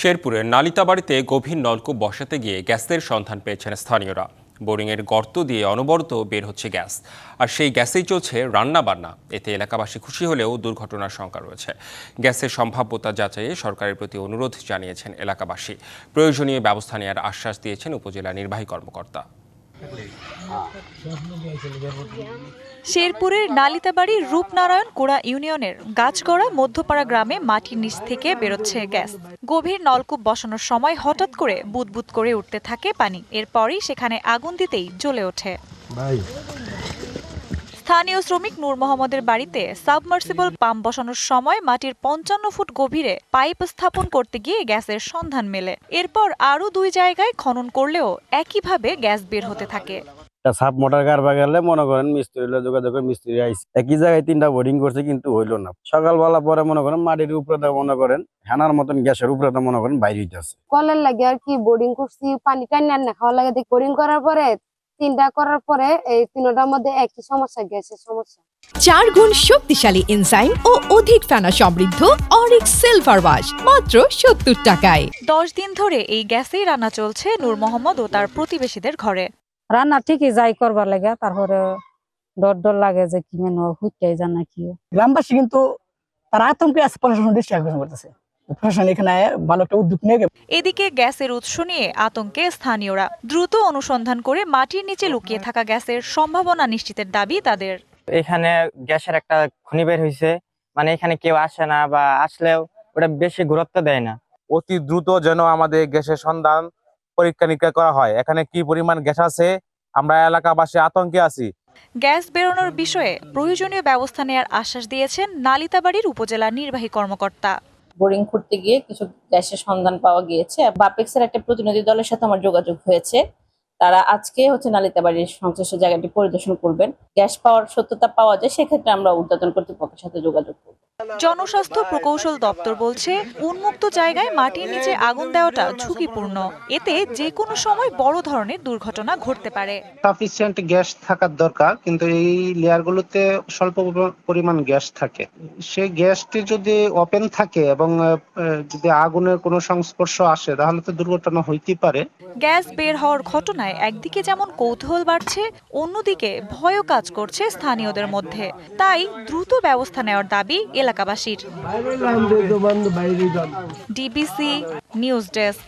শেরপুরের নালিতাবাড়িতে গভীর নলকূপ বসাতে গিয়ে গ্যাসের সন্ধান পেয়েছেন স্থানীয়রা। বোরিংয়ের গর্ত দিয়ে অনবরত বের হচ্ছে গ্যাস। আর সেই গ্যাসেই চলছে রান্না বান্না এতে এলাকাবাসী খুশি হলেও দুর্ঘটনার শঙ্কা রয়েছে। গ্যাসের সম্ভাব্যতা যাচাইয়ে সরকারের প্রতি অনুরোধ জানিয়েছেন এলাকাবাসী। প্রয়োজনীয় ব্যবস্থা নেওয়ার আশ্বাস দিয়েছেন উপজেলা নির্বাহী কর্মকর্তা। শেরপুরের নালিতাবাড়ি রূপনারায়ণ কোড়া ইউনিয়নের গাছগড়া মধ্যপাড়া গ্রামে মাটির নিচ থেকে বেরোচ্ছে গ্যাস। গভীর নলকূপ বসানোর সময় হঠাৎ করে বুদবুদ করে উঠতে থাকে পানি। এরপরই সেখানে আগুন দিতেই জ্বলে ওঠে। স্থানীয় শ্রমিক নূর মোহাম্মদের বাড়িতে সাবমার্সিবল পাম্প বসানোর সময় মাটির পঞ্চান্ন ফুট গভীরে পাইপ স্থাপন করতে গিয়ে গ্যাসের সন্ধান মেলে। এরপর আরও দুই জায়গায় খনন করলেও একইভাবে গ্যাস বের হতে থাকে। সাব মোটর কারবা গেলে মনে করেন মিস্ত্রি হলে যোগাযোগ করে মিস্ত্রি আইসে একই জায়গায় তিনটা বোরিং করছে কিন্তু হইল না। সকালবেলা পরে মনে করেন মাটির উপরে মনে করেন হেনার মতন গ্যাসের উপরে মনে করেন বাইরে হইতেছে। কলের লাগে আর কি বোর্ডিং করছি পানি টানি আর না খাওয়ার লাগে বোর্ডিং করার পরে তিনটা করার পরে এই তিনটার মধ্যে একই সমস্যা গ্যাসের সমস্যা। চার গুণ শক্তিশালী এনজাইম ও অধিক ফেনা সমৃদ্ধ অরিক সিলভার ওয়াশ মাত্র সত্তর টাকায়। দশ দিন ধরে এই গ্যাসেই রান্না চলছে নূর মোহাম্মদ ও তার প্রতিবেশীদের ঘরে। রান্না ঠিকই যাই করবার লাগে তারপরে ডর ডর লাগে যে কি মেন হুইটাই জানা কি। গ্রামবাসী কিন্তু তারা আতঙ্কে আছে প্রশাসন দৃষ্টি আকর্ষণ করতেছে। প্রশাসন এখানে ভালো একটা উদ্যোগ নিয়ে এদিকে গ্যাসের উৎস নিয়ে আতঙ্কে স্থানীয়রা দ্রুত অনুসন্ধান করে মাটির নিচে লুকিয়ে থাকা গ্যাসের সম্ভাবনা নিশ্চিতের দাবি তাদের। এখানে গ্যাসের একটা খনি বের হয়েছে মানে এখানে কেউ আসে না বা আসলেও ওটা বেশি গুরুত্ব দেয় না। অতি দ্রুত যেন আমাদের গ্যাসের সন্ধান পরীক্ষা নিরীক্ষা করা হয়। এখানে কি পরিমাণ গ্যাস আছে? আমরা এলাকাবাসী আতঙ্কে আছি। গ্যাস বেরোনোর বিষয়ে প্রয়োজনীয় ব্যবস্থা নেওয়ার আশ্বাস দিয়েছেন নালিতাবাড়ির উপজেলা নির্বাহী কর্মকর্তা। বোরিং খুঁড়তে গিয়ে কিছু গ্যাসের সন্ধান পাওয়া গিয়েছে। বাপেক্সের একটা প্রতিনিধি দলের সাথে আমার যোগাযোগ হয়েছে। তারা আজকে হচ্ছে নালিতাবাড়ির সংশ্লিষ্ট জায়গাটি পরিদর্শন করবেন। গ্যাস পাওয়ার সত্যতা পাওয়া যায়, সেক্ষেত্রে আমরা উদ্বোধন কর্তৃপক্ষের সাথে যোগাযোগ করব। জনস্বাস্থ্য প্রকৌশল দপ্তর বলছে উন্মুক্ত জায়গায় মাটির নিচে আগুন দেওয়াটা ঝুঁকিপূর্ণ। এতে যে কোনো সময় বড় ধরনের দুর্ঘটনা ঘটতে পারে। সাফিসিয়েন্ট গ্যাস থাকার দরকার কিন্তু এই লেয়ার গুলোতে স্বল্প পরিমাণ গ্যাস থাকে। সেই গ্যাসটি যদি ওপেন থাকে এবং যদি আগুনের কোনো সংস্পর্শ আসে তাহলে তো দুর্ঘটনা হইতেই পারে। গ্যাস বের হওয়ার ঘটনায় একদিকে যেমন কৌতূহল বাড়ছে অন্যদিকে ভয়ও কাজ করছে স্থানীয়দের মধ্যে। তাই দ্রুত ব্যবস্থা নেওয়ার দাবি এলাকাবাসীর ডিবিসি নিউজ ডেস্ক।